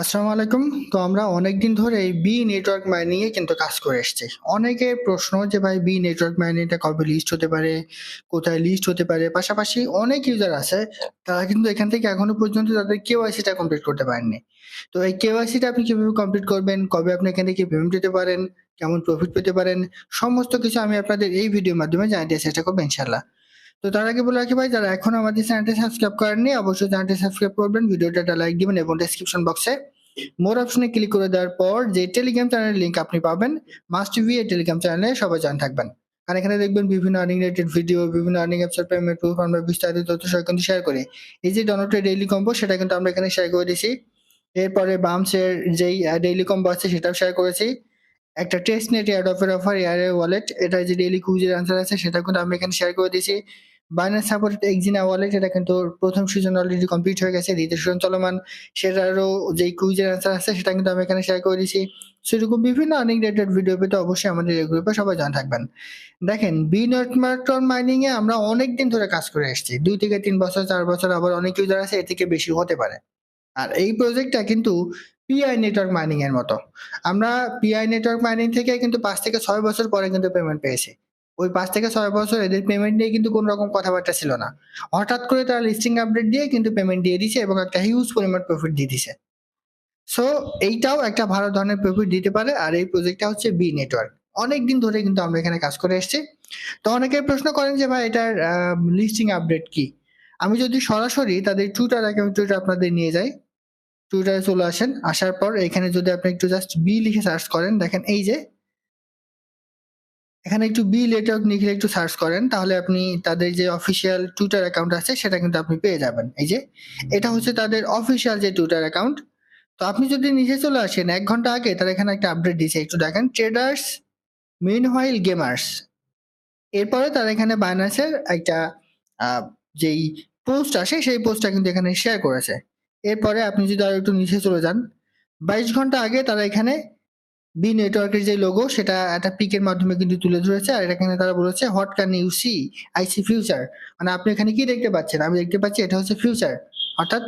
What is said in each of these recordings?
আসসালামু আলাইকুম। তো আমরা অনেকদিন ধরে এই বি নেটওয়ার্ক মাইনিং এ কিন্তু কাজ করে এসেছি। অনেকের প্রশ্ন যে, ভাই বি নেটওয়ার্ক মাইনিংটা কবে লিস্ট হতে পারে? কোথায় লিস্ট হতে পারে? পাশাপাশি অনেক ইউজার আছে, তারা কিন্তু এখান থেকে এখনও পর্যন্ত তাদের কেওয়াইসিটা কমপ্লিট করতে পারেননি। তো এই কেওয়াইসিটা আপনি কীভাবে কমপ্লিট করবেন? কবে আপনি এখান থেকে পেমেন্ট পেতে পারেন? কেমন প্রফিট পেতে পারেন? সমস্ত কিছু আমি আপনাদের এই ভিডিওর মাধ্যমে জানিয়ে চেষ্টা করব ইনশাল্লাহ তো তার আগে বলে রাখি ভাই, যারা এখন আমাদের চ্যানেলটি সাবস্ক্রাইব করেননি, অবশ্যই চ্যানেলটি সাবস্ক্রাইব করবেন। ভিডিওটা একটা লাইক দিবেন এবং ডেসক্রিপশন বক্সে মোর অপশনে ক্লিক করে দেওয়ার পর যে টেলিগ্রাম চ্যানেলের লিংক আপনি পাবেন মাস্ট ভি এই টেলিগ্রাম চ্যানেলে সবাই জয়েন থাকবেন। আর এখানে দেখবেন বিভিন্ন আর্নিং রিলেটেড ভিডিও বিভিন্ন আর্নিং অ্যাপসের পেমেন্ট প্রুফ আমরা বিস্তারিত তথ্য সহ কিন্তু শেয়ার করি। এই যে ডনোটেড ডেইলি কম্বো সেটা কিন্তু আমরা এখানে শেয়ার করে দিয়েছি। এরপরে বামসের যেই ডেইলি কম্বো আছে, সেটাও শেয়ার করেছি। একটা টেস্ট নেট এয়ার অফের এয়ার ওয়ালেট এটা যে ডেলি কুইজের আনসার আছে, সেটা কিন্তু আমরা এখানে শেয়ার করে দিয়েছি। বাইন্যান্স সাপোর্টেড এক্সিনা ওয়ালেট এটা কিন্তু প্রথম সিজন অলরেডি কমপ্লিট হয়ে গেছে, দ্বিতীয় সিজন চলমান। সেটারও যে কুইজের আনসার আছে, সেটা কিন্তু আমি এখানে শেয়ার করে দিয়েছি। সেরকম বিভিন্ন অনেক রিলেটেড ভিডিও পেতে অবশ্যই আমাদের এই গ্রুপে সবাই জানা থাকবেন। দেখেন বি নেটমার্কটন মাইনিং এ আমরা অনেক দিন ধরে কাজ করে এসেছি। দুই থেকে তিন বছর, চার বছর, আবার অনেক ইউজার আছে, এর থেকে বেশি হতে পারে। আর এই প্রজেক্টটা কিন্তু পিআই নেটওয়ার্ক মাইনিং এর মতো। আমরা পিআই নেটওয়ার্ক মাইনিং থেকে কিন্তু পাঁচ থেকে ছয় বছর পরে কিন্তু পেমেন্ট পেয়েছি। ওই পাঁচ থেকে ছয় বছর এদের পেমেন্ট নিয়ে কিন্তু কোনো রকম কথাবার্তা ছিল না। হঠাৎ করে তারা লিস্টিং আপডেট দিয়ে কিন্তু পেমেন্ট দিয়ে দিছে এবং একটা হিউজ পরিমাণ প্রফিট দিয়ে দিছে সো এইটাও একটা ভালো ধরনের প্রফিট দিতে পারে আর এই প্রজেক্টটা হচ্ছে বি নেটওয়ার্ক অনেক দিন ধরে কিন্তু আমরা এখানে কাজ করে এসেছি। তো অনেকে প্রশ্ন করেন যে, ভাই, এটার লিস্টিং আপডেট কি? আমি যদি সরাসরি তাদের টুইটার অ্যাকাউন্ট টুইটার আপনাদের নিয়ে যাই টুইটারে চলে আসেন। আসার পর এখানে যদি আপনি একটু জাস্ট বি লিখে সার্চ করেন, দেখেন এই যে, এখানে একটু বি নেটওয়ার্ক লিখে একটু সার্চ করেন, তাহলে আপনি তাদের যে অফিসিয়াল টুইটার অ্যাকাউন্ট আছে, সেটা কিন্তু আপনি পেয়ে যাবেন। এই যে, এটা হচ্ছে তাদের অফিসিয়াল যে টুইটার অ্যাকাউন্ট তো আপনি যদি নিচে চলে আসেন, এক ঘণ্টা আগে তারা এখানে একটা আপডেট দিয়েছে, একটু দেখেন ট্রেডার্স মিন হোয়াইল গেমার্স এরপরে তারা এখানে বাইনান্সের একটা যেই পোস্ট আসে, সেই পোস্টটা কিন্তু এখানে শেয়ার করেছে। এরপরে আপনি যদি আর একটু নিচে চলে যান, বাইশ ঘণ্টা আগে তারা এখানে বি নেটওয়ার্কের যে লোগো সেটা একটা পিকের মাধ্যমে কিন্তু তুলে ধরেছে, আর এখানে তারা বলেছে what can you see I see future মানে আপনি এখানে কি দেখতে পাচ্ছেন? আমি দেখতে পাচ্ছি এটা হচ্ছে ফিউচার অর্থাৎ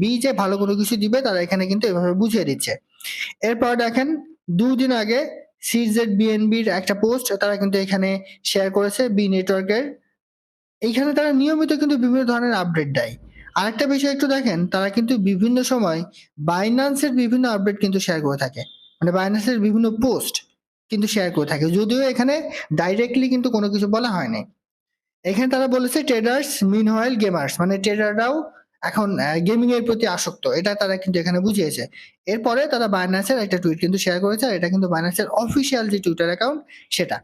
বি যে ভালো কোনো কিছু দিবে, তারা এখানে কিন্তু এভাবে বুঝিয়ে দিচ্ছে। এরপর দেখেন, দুদিন আগে সিজেড বিএনবির একটা পোস্ট তারা কিন্তু এখানে শেয়ার করেছে বি নেটওয়ার্কের এইখানে তারা নিয়মিত কিন্তু বিভিন্ন ধরনের আপডেট দেয়। আরেকটা বিষয় একটু দেখেন, তারা কিন্তু বিভিন্ন সময় বাইন্যান্সের বিভিন্ন আপডেট কিন্তু শেয়ার করে থাকে। মানে বাইন্যান্সের বিভিন্ন পোস্ট কিন্তু শেয়ার করে থাকে। যদিও এখানে ডাইরেক্টলি কিন্তু কোনো কিছু বলা হয়নি। এখানে তারা বলেছে ট্রেডার্স মিনহয়েল গেমার্স মানে ট্রেডাররাও এখন গেমিং এর প্রতি আসক্ত। এটা তারা কিন্তু এখানে বুঝিয়েছে। এরপরে তারা বাইন্যান্সের একটা টুইট কিন্তু শেয়ার করেছে, আর এটা কিন্তু বাইন্যান্সের অফিসিয়াল যে টুইটার অ্যাকাউন্ট সেটা।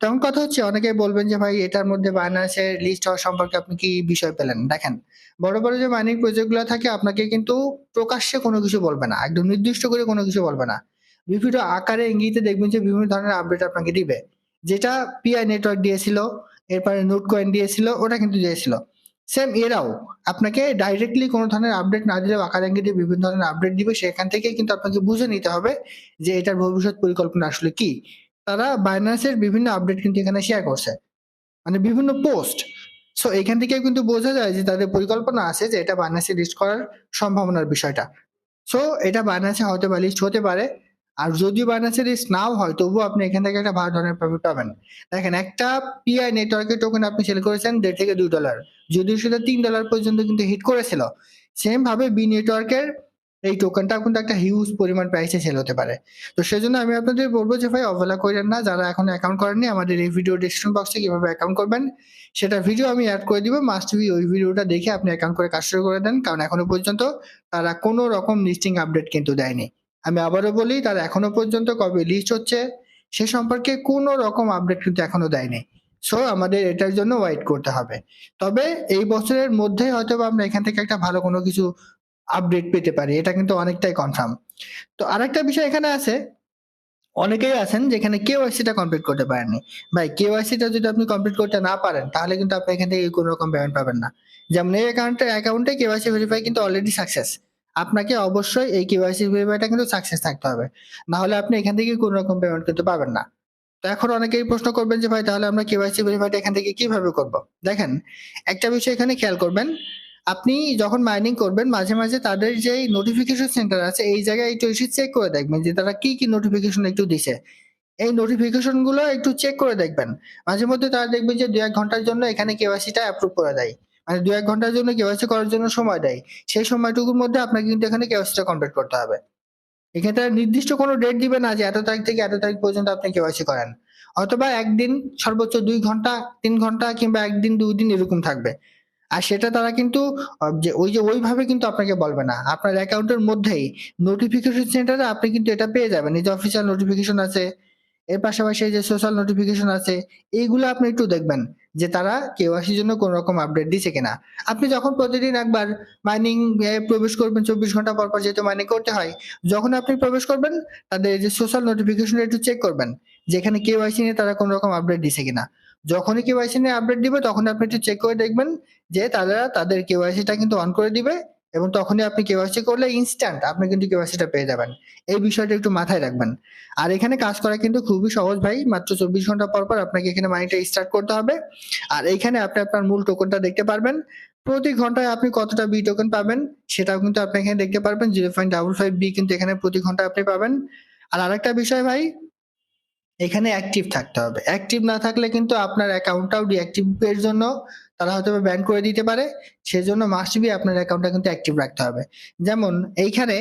তখন কথা হচ্ছে, অনেকেই বলবেন যে, ভাই, এটার মধ্যে বাইন্যান্সের লিস্ট হওয়া সম্পর্কে আপনি কি বিষয় পেলেন? দেখেন, বড় বড় যে মাইনিং প্রজেক্টগুলো থাকে, আপনাকে কিন্তু প্রকাশ্যে কোনো কিছু বলবে না, একদম নির্দিষ্ট করে কোনো কিছু বলবে না। বিভিন্ন আকারে ইঙ্গিতে দেখবেন যে, বিভিন্ন ধরনের আপডেট আপনাকে দিবে। যেটা পিআই নেটওয়ার্ক দিয়েছিল, এরপরে নোট কয়েন দিয়েছিল, ওটা কিন্তু দিয়েছিল। সেম এরাও, আপনাকে ডাইরেক্টলি কোনো ধরনের আপডেট না দিলেও আকার ইঙ্গিতে বিভিন্ন ধরনের আপডেট দিবে, সেখান থেকে কিন্তু আপনাকে বুঝে নিতে হবে যে, এটার ভবিষ্যৎ পরিকল্পনা আসলে কি। তারা বাইন্যান্সের বিভিন্ন আপডেট কিন্তু এখানে শেয়ার করছে। মানে বিভিন্ন পোস্ট সো এখান থেকে কিন্তু বোঝা যায় যে তাদের পরিকল্পনা আছে যে এটা বাইন্যান্সে লিস্ট করার সম্ভাবনার বিষয়টা। সো এটা বাইন্যান্সে হয়তো বা লিস্ট হতে পারে। আর যদিও বাইন্যান্সে লিস্ট নাও হয়, তবুও আপনি এখান থেকে একটা ভালো ধরনের প্রফিট পাবেন। দেখেন, একটা পিআই নেটওয়ার্কের টোকেন আপনি সেল করেছেন দেড় থেকে দুই ডলার যদিও সেটা তিন ডলার পর্যন্ত কিন্তু হিট করেছিল। সেম ভাবে বি নেটওয়ার্কের এই টোকেনটাও কিন্তু একটা হিউজ পরিমাণ প্রাইসে সেল হতে পারে। তো সেজন্য আমি আপনাদের বলব যে, ভাই, অবহেলা করেন না। যারা এখন অ্যাকাউন্ট করেননি, আমাদের এই ভিডিও ডিসক্রিপশন বক্সে কীভাবে অ্যাকাউন্ট করবেন, সেটা ভিডিও আমি অ্যাড করে দিব। মাস্ট বি ওই ভিডিওটা দেখে আপনি অ্যাকাউন্ট করে কাজ শুরু করে দেন, কারণ এখনও পর্যন্ত তারা কোনো রকম লিস্টিং আপডেট কিন্তু দেয়নি। আমি আবারও বলি, তারা এখনও পর্যন্ত কবে লিস্ট হচ্ছে, সে সম্পর্কে কোনো রকম আপডেট কিন্তু এখনও দেয়নি। সো আমাদের এটার জন্য ওয়েট করতে হবে। তবে এই বছরের মধ্যে হয়তো আমরা এখান থেকে একটা ভালো কোনো কিছু আপডেট পেতে পারি, এটা কিন্তু অনেকটাই কনফার্ম তো আরেকটা বিষয় এখানে আছে, অনেকেই আছেন যেখানে কেওয়াইসিটা কমপ্লিট করতে পারেননি। ভাই কেওয়াইসিটা যদি আপনি কমপ্লিট করতে না পারেন, তাহলে কিন্তু আপনি এখান থেকে কোনো রকম পেমেন্ট পাবেন না। যেমন এই অ্যাকাউন্টে অ্যাকাউন্টে কেওয়াইসি ভেরিফাই কিন্তু অলরেডি সাকসেস আপনাকে অবশ্যই এই কেওয়াইসি ভেরিফাইটা কিন্তু সাকসেস থাকতে হবে। না হলে আপনি এখান থেকে কোনো রকম পেমেন্ট কিন্তু পাবেন না। তো এখন অনেকেই প্রশ্ন করবেন যে, ভাই, তাহলে আমরা কেওয়াইসি ভেরিফাইটা এখান থেকে কীভাবে করব? দেখেন, একটা বিষয় এখানে খেয়াল করবেন আপনি যখন মাইনিং করবেন মাঝে, মাঝে তাদের যেই নোটিফিকেশন সেন্টার আছে এই জায়গায় একটু এসে চেক করে দেখবেন যে তারা কি, কি নোটিফিকেশন একটু দিছে। এই নোটিফিকেশনগুলো একটু চেক করে দেখবেন। মাঝে মধ্যে তারা দেখবেন যে ২-১ ঘণ্টার জন্য এখানে কেওয়াইসিটা অ্যাপ্রুভ করে দেয়। মানে ২-১ ঘণ্টার জন্য কেওয়াইসি করার জন্য সময় দেয়। সেই সময়টুকুর মধ্যে আপনাকে কিন্তু এখানে কেওয়াইসিটা কমপ্লিট করতে হবে। এখানে তারা নির্দিষ্ট কোনো ডেট দিবে না যে এত তারিখ থেকে এত তারিখ পর্যন্ত আপনি কেওয়াইসি করেন। অথবা একদিন সর্বোচ্চ দুই ঘণ্টা, তিন ঘণ্টা কিংবা ১ দিন ২ দিন এরকম থাকবে। আর সেটা তারা কিন্তু যে ওই যে ওইভাবে কিন্তু আপনাকে বলবে না। আপনার অ্যাকাউন্টের মধ্যেই নোটিফিকেশন সেন্টারে আপনি কিন্তু এটা পেয়ে যাবেন। এই যে অফিসিয়াল নোটিফিকেশন আছে। এর পাশাপাশি যে সোশ্যাল নোটিফিকেশন আছে। এইগুলো আপনি একটু দেখবেন যে তারা কেওয়াইসির জন্য কোন রকম আপডেট দিছে কিনা। আপনি যখন প্রতিদিন একবার মাইনিং প্রবেশ করবেন ২৪ ঘণ্টা পর, পর যেহেতু মাইনিং করতে হয়। যখন আপনি প্রবেশ করবেন তাদের যে সোশ্যাল নোটিফিকেশন একটু চেক করবেন। যে এখানে কেওয়াইসি নিয়ে তারা কোন রকম আপডেট দিছে কিনা। যখনই কেওয়াইসি নিয়ে আপডেট দিবে তখনই আপনি একটু চেক করে দেখবেন যে তারা তাদের কেওয়াইসিটা কিন্তু অন করে দিবে এবং তখনই আপনি কেওয়াইসি করলে ইনস্ট্যান্ট আপনি কিন্তু কেওয়াইসিটা পেয়ে যাবেন। এই বিষয়টা একটু মাথায় রাখবেন। আর এখানে কাজ করা কিন্তু খুবই সহজ ভাই। মাত্র ২৪ ঘণ্টা পর, পর আপনাকে এখানে মাইনিংটা স্টার্ট করতে হবে। আর এইখানে আপনি আপনার মূল টোকনটা দেখতে পারবেন। প্রতি ঘন্টায় আপনি কতটা বি টোকেন পাবেন সেটাও কিন্তু আপনি এখানে দেখতে পারবেন। 0.55 বি কিন্তু এখানে প্রতি ঘন্টায় আপনি পাবেন। আর আরেকটা বিষয় ভাই এখানে অ্যাক্টিভ থাকতে হবে। অ্যাক্টিভ না থাকলে কিন্তু আপনার অ্যাকাউন্টটাও ডিঅ্যাক্টিভ এর জন্য তারা হয়তোবা ব্যান করে দিতে পারে। সেজন্য মাস্ট বি আপনার অ্যাকাউন্টটা কিন্তু অ্যাক্টিভ রাখতে হবে। যেমন এইখানে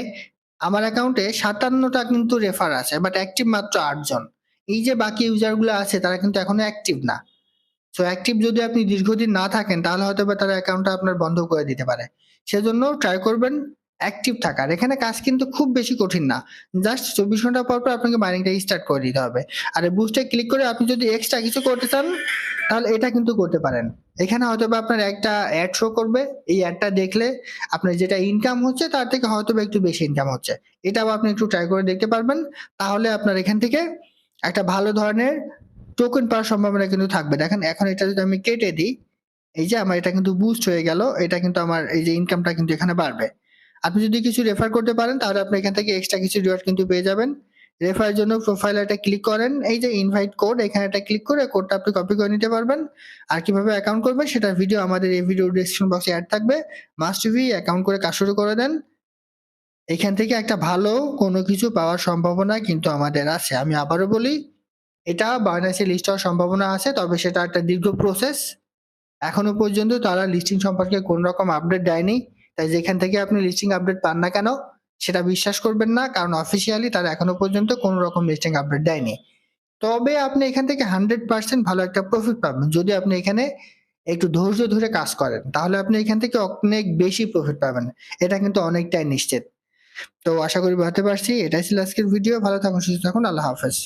আমার অ্যাকাউন্টে সাতান্নটা কিন্তু রেফার আছে বাট অ্যাক্টিভ মাত্র আটজন এই যে বাকি ইউজারগুলো আছে, তারা কিন্তু এখনও অ্যাক্টিভ না। সো অ্যাক্টিভ যদি আপনি দীর্ঘদিন না থাকেন, তাহলে হয়তোবা তারা অ্যাকাউন্টটা আপনার বন্ধ করে দিতে পারে। সেজন্য ট্রাই করবেন অ্যাক্টিভ থাকার। এখানে কাজ কিন্তু খুব বেশি কঠিন না। জাস্ট ২৪ ঘণ্টা পর, পর আপনাকে মাইনিংটা স্টার্ট করে দিতে হবে। আর বুস্টে ক্লিক করে আপনি যদি এক্সট্রা কিছু করতে চান তাহলে এটা কিন্তু করতে পারেন। এখানে হয়তো বা আপনার একটা অ্যাড শো করবে। এই অ্যাডটা দেখলে আপনার যেটা ইনকাম হচ্ছে তার থেকে হয়তো বা একটু বেশি ইনকাম হচ্ছে। এটাও আপনি একটু ট্রাই করে দেখতে পারবেন। তাহলে আপনার এখান থেকে একটা ভালো ধরনের টোকেন পাওয়ার সম্ভাবনা কিন্তু থাকবে। দেখেন এখন এটা যদি আমি কেটে দিই, এই যে আমার এটা কিন্তু বুস্ট হয়ে গেল। এটা কিন্তু আমার এই যে ইনকামটা কিন্তু এখানে বাড়বে। আপনি যদি কিছু রেফার করতে পারেন, তাহলে আপনি এখান থেকে এক্সট্রা কিছু রিওয়ার্ড কিন্তু পেয়ে যাবেন। রেফারের জন্য প্রোফাইল একটা ক্লিক করেন। এই যে ইনভাইট কোড এখানে একটা ক্লিক করে কোডটা আপনি কপি করে নিতে পারবেন। আর কীভাবে অ্যাকাউন্ট করবেন সেটা ভিডিও আমাদের এই ভিডিও ডেসক্রিপশন বক্সে এড থাকবে। মাস্ট বি অ্যাকাউন্ট করে কাজ শুরু করে দেন। এখান থেকে একটা ভালো কোনো কিছু পাওয়ার সম্ভাবনা কিন্তু আমাদের আছে। আমি আবারও বলি, এটা বাইন্যান্সে লিস্ট হওয়ার সম্ভাবনা আছে, তবে সেটা একটা দীর্ঘ প্রসেস। এখনও পর্যন্ত তারা লিস্টিং সম্পর্কে কোন রকম আপডেট দেয়নি। তাই যেখান থেকে আপনি লিস্টিং আপডেট পান না কেন সেটা বিশ্বাস করবেন না। কারণ অফিসিয়ালি তারা এখনও পর্যন্ত কোন রকম লিস্টিং আপডেট দেয়নি। তবে আপনি এখান থেকে 100% ভালো একটা প্রফিট পাবেন। যদি আপনি এখানে একটু ধৈর্য ধরে কাজ করেন তাহলে আপনি এখান থেকে অনেক বেশি প্রফিট পাবেন। এটা কিন্তু অনেকটাই নিশ্চিত। তো আশা করি বোঝাতে পারছি। এটাই ছিল আজকের ভিডিও। ভালো থাকুন, সুস্থ থাকুন। আল্লাহ হাফেজ।